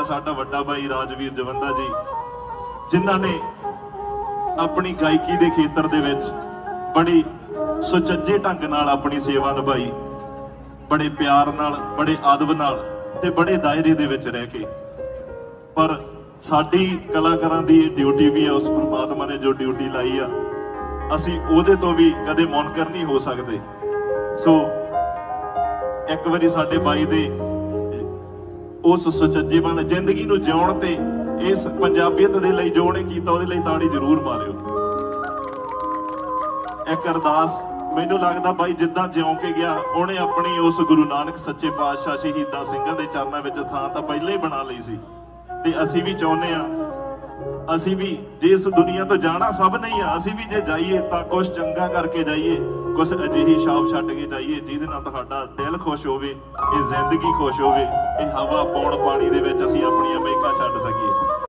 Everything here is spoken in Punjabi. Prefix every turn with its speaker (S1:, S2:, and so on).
S1: ਆ ਸਾਡਾ ਵੱਡਾ ਭਾਈ ਰਾਜਵੀਰ ਜਵੰਦਾ ਜੀ, ਜਿਨ੍ਹਾਂ ਨੇ ਆਪਣੀ ਗਾਇਕੀ ਦੇ ਖੇਤਰ ਦੇ ਵਿੱਚ ਬੜੀ ਸੁਚੱਜੇ ਢੰਗ ਨਾਲ ਆਪਣੀ ਸੇਵਾ ਨਿਭਾਈ, ਬੜੇ ਪਿਆਰ ਨਾਲ, ਬੜੇ ਆਦਬ ਨਾਲ ਤੇ ਬੜੇ ਦਾਇਰੇ ਦੇ ਵਿੱਚ ਰਹਿ ਕੇ। ਪਰ ਸਾਡੀ ਕਲਾਕਾਰਾਂ ਦੀ ਇਹ ਡਿਊਟੀ ਵੀ ਹੈ ਉਸ ਪ੍ਰਮਾਤਮਾ ਨੇ ਜੋ ਡਿਊਟੀ ਲਾਈ ਆ, ਅਸੀਂ ਉਹਦੇ ਤੋਂ ਵੀ ਕਦੇ ਮੁਨਕਰ ਨਹੀਂ ਹੋ ਸਕਦੇ। ਸੋ ਇੱਕ ਵਾਰੀ ਸਾਡੇ ਬਾਈ ਦੇ ਉਸ ਸੁਚੱਜੇ ਬਣ ਜ਼ਿੰਦਗੀ ਨੂੰ ਜਿਉਣ ਤੇ ਇਸ ਪੰਜਾਬੀਅਤ ਦੇ ਲਈ ਜੋ ਉਹਨੇ ਕੀਤਾ, ਉਹਦੇ ਲਈ ਤਾੜੀ ਜ਼ਰੂਰ ਮਾਰਿਓ। ਇੱਕ ਅਰਦਾਸ ਮੈਨੂੰ ਲੱਗਦਾ ਬਾਈ ਜਿੱਦਾਂ ਜਿਉਂ ਕੇ ਗਿਆ, ਉਹਨੇ ਆਪਣੀ ਉਸ ਗੁਰੂ ਨਾਨਕ ਸੱਚੇ ਪਾਤਸ਼ਾਹ ਸ਼ਹੀਦਾਂ ਸਿੰਘਾਂ ਦੇ ਚਰਨਾਂ ਵਿੱਚ ਥਾਂ ਤਾਂ ਪਹਿਲਾਂ ਹੀ ਬਣਾ ਲਈ ਸੀ। ਤੇ ਅਸੀਂ ਵੀ ਚਾਹੁੰਦੇ ਆ ਅਸੀਂ ਵੀ ਜੇ ਇਸ ਦੁਨੀਆ ਤੋਂ ਜਾਣਾ ਸਭ ਨਹੀਂ ਆ, ਅਸੀਂ ਵੀ ਜੇ ਜਾਈਏ ਤਾਂ ਕੁਝ ਚੰਗਾ ਕਰਕੇ ਜਾਈਏ। ਕੁਝ ਅਜਿਹੀ ਛਾਪ ਛੱਡ ਕੇ ਜਾਈਏ ਜਿਹਦੇ ਨਾਲ ਤੁਹਾਡਾ ਦਿਲ ਖੁਸ਼ ਹੋਵੇ, ਇਹ ਜ਼ਿੰਦਗੀ ਖੁਸ਼ ਹੋਵੇ, ਇਹ ਹਵਾ ਪੌਣ ਪਾਣੀ ਦੇ ਵਿੱਚ ਅਸੀਂ ਆਪਣੀਆਂ